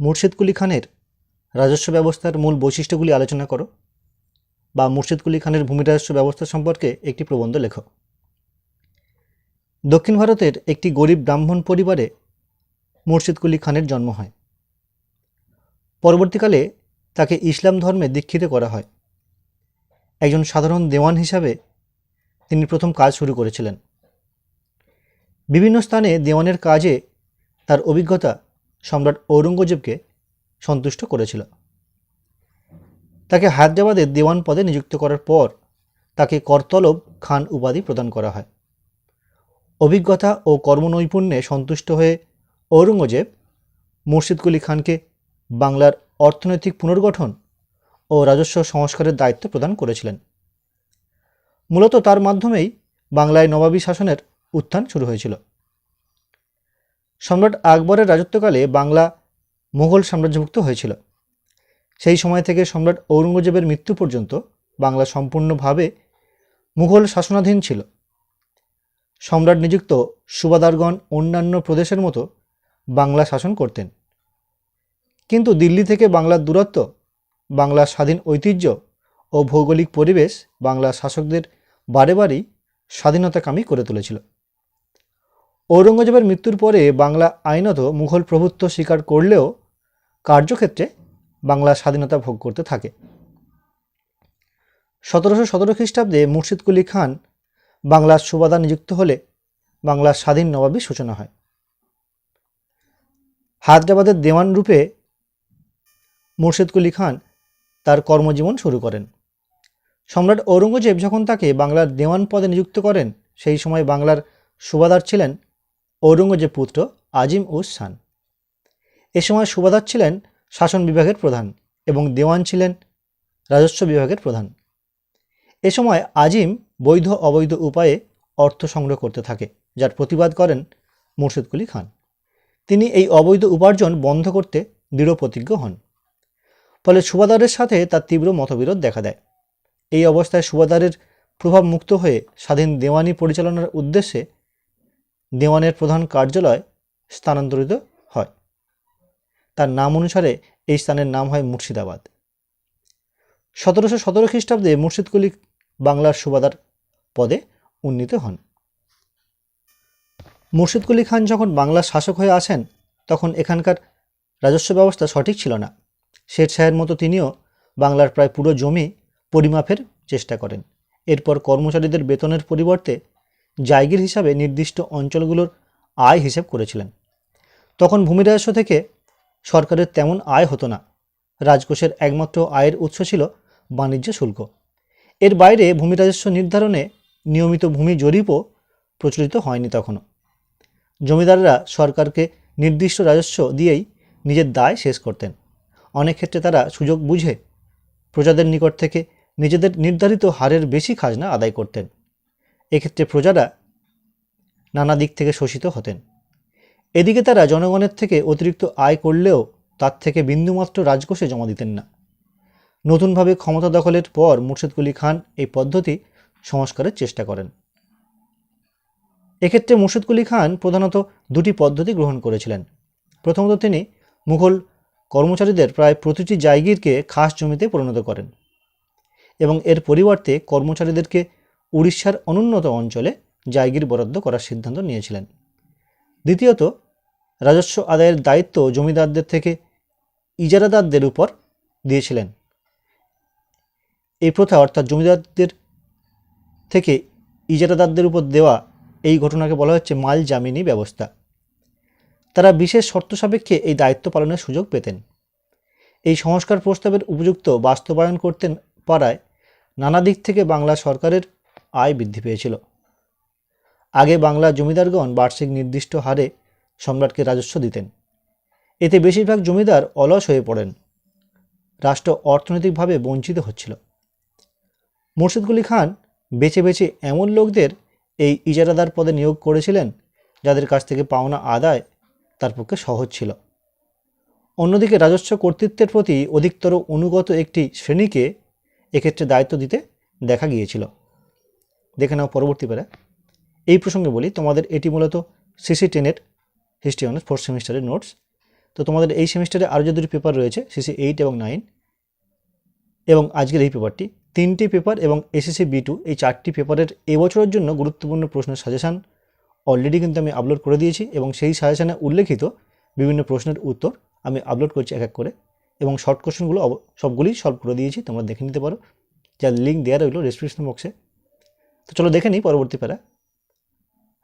মুর্শিদ কুলি খানের রাজস্ব ব্যবস্থার মূল বৈশিষ্ট্যগুলি আলোচনা করো বা মুর্শিদ কুলি খানের ভূমি রাজস্ব ব্যবস্থা সম্পর্কে একটি প্রবন্ধ লেখো। দক্ষিণ ভারতের একটি গরিব ব্রাহ্মণ পরিবারে মুর্শিদ কুলি খানের জন্ম হয়। পরবর্তীকালে তাকে ইসলাম ধর্মে দীক্ষিত করা হয়। একজন সাধারণ দেওয়ান হিসাবে তিনি প্রথম কাজ শুরু করেছিলেন। বিভিন্ন স্থানে দেওয়ানের কাজে তার অভিজ্ঞতা সম্রাট ঔরঙ্গজেবকে সন্তুষ্ট করেছিল। তাকে হায়দ্রাবাদের দেওয়ান পদে নিযুক্ত করার পর তাকে করতলব খান উপাধি প্রদান করা হয়। অভিজ্ঞতা ও কর্মনৈপুণ্যে সন্তুষ্ট হয়ে ঔরঙ্গজেব মুর্শিদ কুলি খানকে বাংলার অর্থনৈতিক পুনর্গঠন ও রাজস্ব সংস্কারের দায়িত্ব প্রদান করেছিলেন। মূলত তার মাধ্যমেই বাংলায় নবাবী শাসনের উত্থান শুরু হয়েছিল। সম্রাট আকবরের রাজত্বকালে বাংলা মুঘল সাম্রাজ্যভুক্ত হয়েছিল। সেই সময় থেকে সম্রাট ঔরঙ্গজেবের মৃত্যু পর্যন্ত বাংলা সম্পূর্ণভাবে মুঘল শাসনাধীন ছিল। সম্রাট নিযুক্ত সুবাদারগণ অন্যান্য প্রদেশের মতো বাংলা শাসন করতেন। কিন্তু দিল্লি থেকে বাংলার দূরত্ব বাংলার স্বাধীন ঐতিহ্য ও ভৌগোলিক পরিবেশ বাংলা শাসকদের বারে বারেই স্বাধীনতাকামী করে তুলেছিল। ঔরঙ্গজেবের মৃত্যুর পরে বাংলা আইনত মুঘল প্রভুত্ব স্বীকার করলেও কার্যক্ষেত্রে বাংলা স্বাধীনতা ভোগ করতে থাকে। সতেরোশো সতেরো খ্রিস্টাব্দে মুর্শিদ কুলি খান বাংলার সুবাদা নিযুক্ত হলে বাংলার স্বাধীন নবাবী সূচনা হয়। হায়দ্রাবাদের দেওয়ান রূপে মুর্শিদ কুলি খান তার কর্মজীবন শুরু করেন। সম্রাট ঔরঙ্গজেব যখন তাকে বাংলার দেওয়ান পদে নিযুক্ত করেন, সেই সময় বাংলার সুবাদার ছিলেন ঔরঙ্গজেব পুত্র আজিম উস খান এ সময় সুবাদার ছিলেন শাসন বিভাগের প্রধান এবং দেওয়ান ছিলেন রাজস্ব বিভাগের প্রধান। এ সময় আজিম বৈধ অবৈধ উপায়ে অর্থ সংগ্রহ করতে থাকে, যার প্রতিবাদ করেন মুর্শিদ কুলি খান। তিনি এই অবৈধ উপার্জন বন্ধ করতে দৃঢ় প্রতিজ্ঞ হন। ফলে সুবাদারের সাথে তার তীব্র মতবিরোধ দেখা দেয়। এই অবস্থায় সুবাদারের প্রভাব মুক্ত হয়ে স্বাধীন দেওয়ানি পরিচালনার উদ্দেশ্যে দেওয়ানের প্রধান কার্যালয় স্থানান্তরিত হয়। তার নাম অনুসারে এই স্থানের নাম হয় মুর্শিদাবাদ। সতেরোশো সতেরো খ্রিস্টাব্দে মুর্শিদ কুলি বাংলার সুবাদার পদে উন্নীত হন। মুর্শিদ কুলি খান যখন বাংলার শাসক হয়ে আসেন, তখন এখানকার রাজস্ব ব্যবস্থা সঠিক ছিল না। শের শাহের মতো তিনিও বাংলার প্রায় পুরো জমি পরিমাপের চেষ্টা করেন। এরপর কর্মচারীদের বেতনের পরিবর্তে জায়গির হিসাবে নির্দিষ্ট অঞ্চলগুলোর আয় হিসেব করেছিলেন। তখন ভূমি রাজস্ব থেকে সরকারের তেমন আয় হতো না। রাজকোষের একমাত্র আয়ের উৎস ছিল বাণিজ্য শুল্ক। এর বাইরে ভূমি রাজস্ব নির্ধারণে নিয়মিত ভূমি জরিপও প্রচলিত হয়নি তখনও। জমিদাররা সরকারকে নির্দিষ্ট রাজস্ব দিয়েই নিজের দায় শেষ করতেন। অনেক ক্ষেত্রে তারা সুযোগ বুঝে প্রজাদের নিকট থেকে নিজেদের নির্ধারিত হারের বেশি খাজনা আদায় করতেন। এক্ষেত্রে প্রজারা নানা দিক থেকে শোষিত হতেন। এদিকে তারা জনগণের থেকে অতিরিক্ত আয় করলেও তার থেকে বিন্দুমাত্র রাজকোষে জমা দিতেন না। নতুনভাবে ক্ষমতা দখলের পর মুর্শিদ কুলি খান এই পদ্ধতি সংস্কারের চেষ্টা করেন। এক্ষেত্রে মুর্শিদ কুলি খান প্রধানত দুটি পদ্ধতি গ্রহণ করেছিলেন। প্রথমত তিনি মুঘল কর্মচারীদের প্রায় প্রতিটি জায়গিরকে খাস জমিতে পরিণত করেন এবং এর পরিবর্তে কর্মচারীদেরকে উড়িষ্যার অনুন্নত অঞ্চলে জায়গির বরাদ্দ করার সিদ্ধান্ত নিয়েছিলেন। দ্বিতীয়ত, রাজস্ব আদায়ের দায়িত্ব জমিদারদের থেকে ইজারাদারদের উপর দিয়েছিলেন। এই প্রথা অর্থাৎ জমিদারদের থেকে ইজারাদারদের উপর দেওয়া এই ঘটনাকে বলা হচ্ছে মাল জামিনি ব্যবস্থা। তারা বিশেষ শর্ত সাপেক্ষে এই দায়িত্ব পালনের সুযোগ পেতেন। এই সংস্কার প্রস্তাবের উপযুক্ত বাস্তবায়ন করতে পারায় নানা দিক থেকে বাংলা সরকারের আয় বৃদ্ধি পেয়েছিল। আগে বাংলা জমিদারগণ বার্ষিক নির্দিষ্ট হারে সম্রাটকে রাজস্ব দিতেন। এতে বেশিরভাগ জমিদার অলস হয়ে পড়েন। রাষ্ট্র অর্থনৈতিকভাবে বঞ্চিত হচ্ছিল। মুর্শিদকুলি খান বেছে বেছে এমন লোকদের এই ইজারাদার পদে নিয়োগ করেছিলেন, যাদের কাছ থেকে পাওনা আদায় তার পক্ষে সহজ ছিল। অন্যদিকে রাজস্ব কর্তৃত্বের প্রতি অধিকতর অনুগত একটি শ্রেণীকে এক্ষেত্রে দায়িত্ব দিতে দেখা গিয়েছিল। দেখে নাও পরবর্তী পেরা। এই প্রসঙ্গে বলি, তোমাদের এটি মূলত সিসি টেনের হিস্ট্রি অনার্স ফোর্থ সেমিস্টারের নোটস তো তোমাদের এই সেমিস্টারে আরও যে দুটি পেপার রয়েছে সিসি এইট এবং নাইন এবং আজকের এই পেপারটি তিনটি পেপার এবং এসএসসি বি টু এই চারটি পেপারের এবছরের জন্য গুরুত্বপূর্ণ প্রশ্নের সাজেশান অলরেডি কিন্তু আমি আপলোড করে দিয়েছি, এবং সেই সাজেশানে উল্লেখিত বিভিন্ন প্রশ্নের উত্তর আমি আপলোড করছি এক এক করে, এবং শর্ট কোশ্চেনগুলো সবগুলি সলভ করে দিয়েছি, তোমরা দেখে নিতে পারো। যার লিঙ্ক দেওয়া রইল ডিসক্রিপশন বক্সে তো চলো দেখে নিই পরবর্তী প্যারা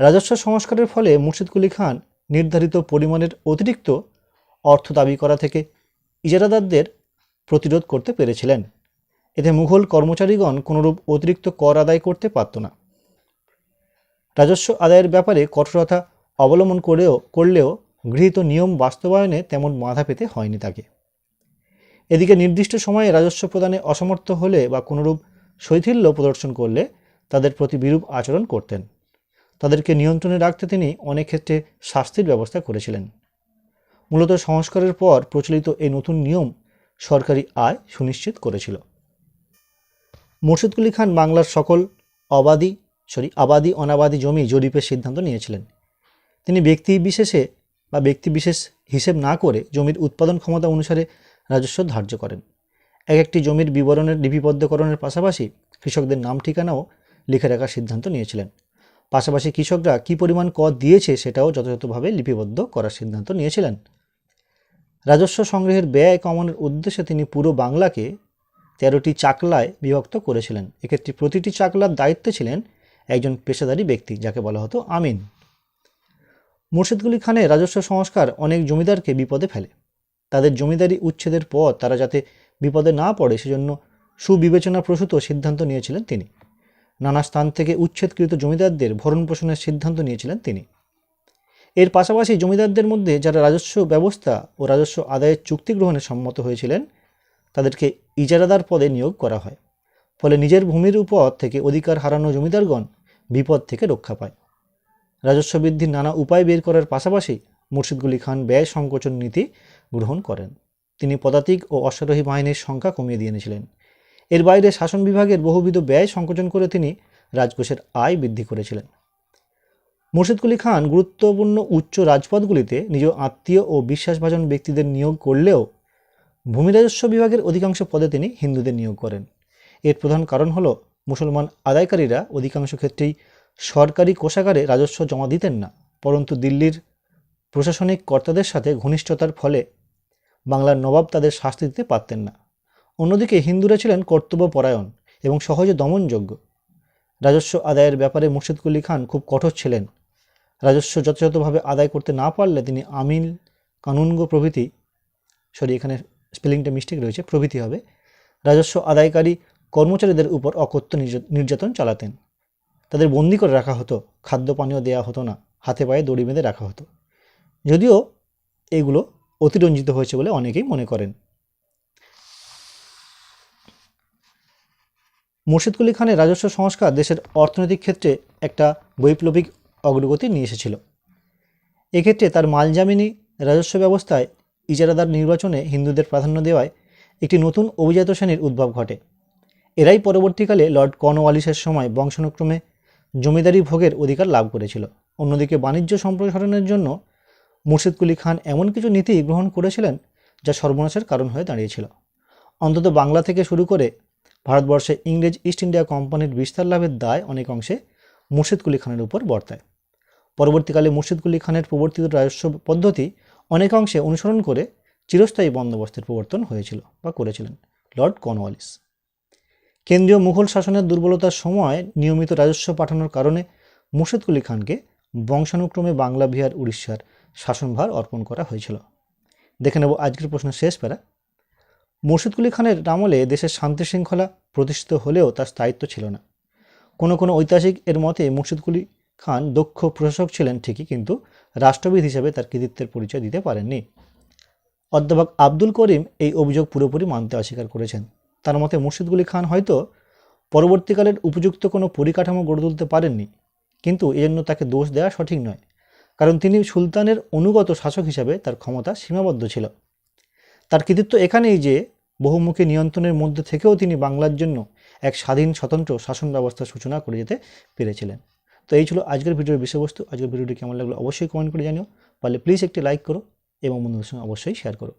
রাজস্ব সংস্কারের ফলে মুর্শিদ কুলি খান নির্ধারিত পরিমাণের অতিরিক্ত অর্থ দাবি করা থেকে ইজারাদারদের প্রতিরোধ করতে পেরেছিলেন। এতে মুঘল কর্মচারীগণ কোনোরূপ অতিরিক্ত কর আদায় করতে পারত না। রাজস্ব আদায়ের ব্যাপারে কঠোরতা অবলম্বন করেও, করলেও গৃহীত নিয়ম বাস্তবায়নে তেমন বাধা পেতে হয়নি তাকে। এদিকে নির্দিষ্ট সময়ে রাজস্ব প্রদানে অসমর্থ হলে বা কোনোরূপ শৈথিল্য প্রদর্শন করলে তাদের প্রতি বিরূপ আচরণ করতেন। তাদেরকে নিয়ন্ত্রণে রাখতে তিনি অনেক ক্ষেত্রে শাস্তির ব্যবস্থা করেছিলেন। মূলত সংস্কারের পর প্রচলিত এই নতুন নিয়ম সরকারি আয় সুনিশ্চিত করেছিল। মুর্শিদকুলি খান বাংলার সকল অবাদি সরি আবাদি অনাবাদি জমি জরিপের সিদ্ধান্ত নিয়েছিলেন। তিনি ব্যক্তি বিশেষে বা ব্যক্তি বিশেষ হিসেব না করে জমির উৎপাদন ক্ষমতা অনুসারে রাজস্ব ধার্য করেন। এক একটি জমির বিবরণের লিপিবদ্ধকরণের পাশাপাশি কৃষকদের নাম ঠিকানাও লিখে রাখার সিদ্ধান্ত নিয়েছিলেন। পাশাপাশি কৃষকরা কী পরিমাণ কর দিয়েছে সেটাও যথাযথভাবে লিপিবদ্ধ করার সিদ্ধান্ত নিয়েছিলেন। রাজস্ব সংগ্রহের ব্যয় কমানোর উদ্দেশ্যে তিনি পুরো বাংলাকে তেরোটি চাকলায় বিভক্ত করেছিলেন। এক্ষেত্রে প্রতিটি চাকলার দায়িত্বে ছিলেন একজন পেশাদারী ব্যক্তি, যাকে বলা হতো আমিন। মুর্শিদকুলি খানে রাজস্ব সংস্কার অনেক জমিদারকে বিপদে ফেলে। তাদের জমিদারি উচ্ছেদের পর তারা যাতে বিপদে না পড়ে, সেজন্য সুবিবেচনাপ্রসূত সিদ্ধান্ত নিয়েছিলেন তিনি। নানা স্থান থেকে উচ্ছেদকৃত জমিদারদের ভরণ পোষণের সিদ্ধান্ত নিয়েছিলেন তিনি। এর পাশাপাশি জমিদারদের মধ্যে যারা রাজস্ব ব্যবস্থা ও রাজস্ব আদায়ের চুক্তি গ্রহণে সম্মত হয়েছিলেন, তাদেরকে ইজারাদার পদে নিয়োগ করা হয়। ফলে নিজের ভূমির উপর থেকে অধিকার হারানো জমিদারগণ বিপদ থেকে রক্ষা পায়। রাজস্ব বৃদ্ধির নানা উপায় বের করার পাশাপাশি মুর্শিদগুলি খান ব্যয় সংকোচন নীতি গ্রহণ করেন। তিনি পদাতিক ও অশ্বারোহী বাহিনীর সংখ্যা কমিয়ে দিয়ে এর বাইরে শাসন বিভাগের বহুবিধ ব্যয় সংকোচন করে তিনি রাজকোষের আয় বৃদ্ধি করেছিলেন। মুর্শিদকুলি খান গুরুত্বপূর্ণ উচ্চ রাজপদগুলিতে নিজ আত্মীয় ও বিশ্বাসভাজন ব্যক্তিদের নিয়োগ করলেও ভূমি রাজস্ব বিভাগের অধিকাংশ পদে তিনি হিন্দুদের নিয়োগ করেন। এর প্রধান কারণ হল, মুসলমান আদায়কারীরা অধিকাংশ ক্ষেত্রেই সরকারি কোষাগারে রাজস্ব জমা দিতেন না, পরন্তু দিল্লির প্রশাসনিক কর্তাদের সাথে ঘনিষ্ঠতার ফলে বাংলার নবাব তাদের শাস্তি দিতে পারতেন না। অন্যদিকে হিন্দুরা ছিলেন কর্তব্যপরায়ণ এবং সহজে দমনযোগ্য। রাজস্ব আদায়ের ব্যাপারে মুর্শিদকুলি খান খুব কঠোর ছিলেন। রাজস্ব যথাযথভাবে আদায় করতে না পারলে তিনি আমিল কানুনগো প্রভৃতি, সরি, এখানে স্পেলিংটা মিস্টেক রয়েছে, প্রভৃতি হবে, রাজস্ব আদায়কারী কর্মচারীদের উপর অকথ্য নির্যা- নির্যাতন চালাতেন। তাদের বন্দি করে রাখা হতো, খাদ্য পানীয় দেওয়া হতো না, হাতে পায়ে দড়ি বেঁধে রাখা হতো। যদিও এগুলো অতিরঞ্জিত হয়েছে বলে অনেকেই মনে করেন। মুর্শিদকুলি খানের রাজস্ব সংস্কার দেশের অর্থনৈতিক ক্ষেত্রে একটা বৈপ্লবিক অগ্রগতি নিয়ে এসেছিল। এক্ষেত্রে তার মালজামিনী রাজস্ব ব্যবস্থায় ইজারাদার নির্বাচনে হিন্দুদের প্রাধান্য দেওয়ায় একটি নতুন অভিজাত শ্রেণির উদ্ভব ঘটে। এরাই পরবর্তীকালে লর্ড কর্নওয়ালিসের সময় বংশানুক্রমে জমিদারি ভোগের অধিকার লাভ করেছিল। অন্যদিকে বাণিজ্য সম্প্রসারণের জন্য মুর্শিদকুলি খান এমন কিছু নীতি গ্রহণ করেছিলেন যা সর্বনাশের কারণ হয়ে দাঁড়িয়েছিল। অন্তত বাংলা থেকে শুরু করে ভারতবর্ষে ইংরেজ ইস্ট ইন্ডিয়া কোম্পানির বিস্তার লাভের দায় অনেক অংশে মুর্শিদকুলি খানের উপর বর্তায়। পরবর্তীকালে মুর্শিদকুলি খানের প্রবর্তিত রাজস্ব পদ্ধতি অনেক অংশে অনুসরণ করে চিরস্থায়ী বন্দোবস্তের প্রবর্তন হয়েছিল বা করেছিলেন লর্ড কর্নওয়ালিস। কেন্দ্রীয় মুঘল শাসনের দুর্বলতার সময় নিয়মিত রাজস্ব পাঠানোর কারণে মুর্শিদকুলি খানকে বংশানুক্রমে বাংলা বিহার উড়িষ্যার শাসনভার অর্পণ করা হয়েছিল। দেখে নেব আজকের প্রশ্নের শেষ প্যারা। মুর্শিদকুলি খানের আমলে দেশের শান্তি শৃঙ্খলা প্রতিষ্ঠিত হলেও তার স্থায়িত্ব ছিল না। কোনো কোনো ঐতিহাসিক এর মতে মুর্শিদকুলি খান দক্ষ প্রশাসক ছিলেন ঠিকই, কিন্তু রাষ্ট্রবিদ হিসেবে তার কৃতিত্বের পরিচয় দিতে পারেননি। অধ্যাপক আব্দুল করিম এই অভিযোগ পুরোপুরি মানতে অস্বীকার করেছেন। তার মতে মুর্শিদকুলি খান হয়তো পরবর্তীকালের উপযুক্ত কোনো পরিকাঠামো গড়ে তুলতে পারেননি, কিন্তু এজন্য তাকে দোষ দেওয়া সঠিক নয়, কারণ তিনি সুলতানের অনুগত শাসক হিসাবে তার ক্ষমতা সীমাবদ্ধ ছিল। তার কৃতিত্ব এখানেই যে বহুমুখী নিয়ন্ত্রণের মধ্যে থেকেও তিনি বাংলার জন্য এক স্বাধীন, স্বতন্ত্র শাসন ব্যবস্থার সূচনা করে যেতে পেরেছিলেন। তো এই ছিল আজকের ভিডিওর বিষয়বস্তু। আজকের ভিডিওটি কেমন লাগল অবশ্যই কমেন্ট করে জানিও। পারলে প্লিজ একটি লাইক করো এবং বন্ধুদের সঙ্গে অবশ্যই শেয়ার করো।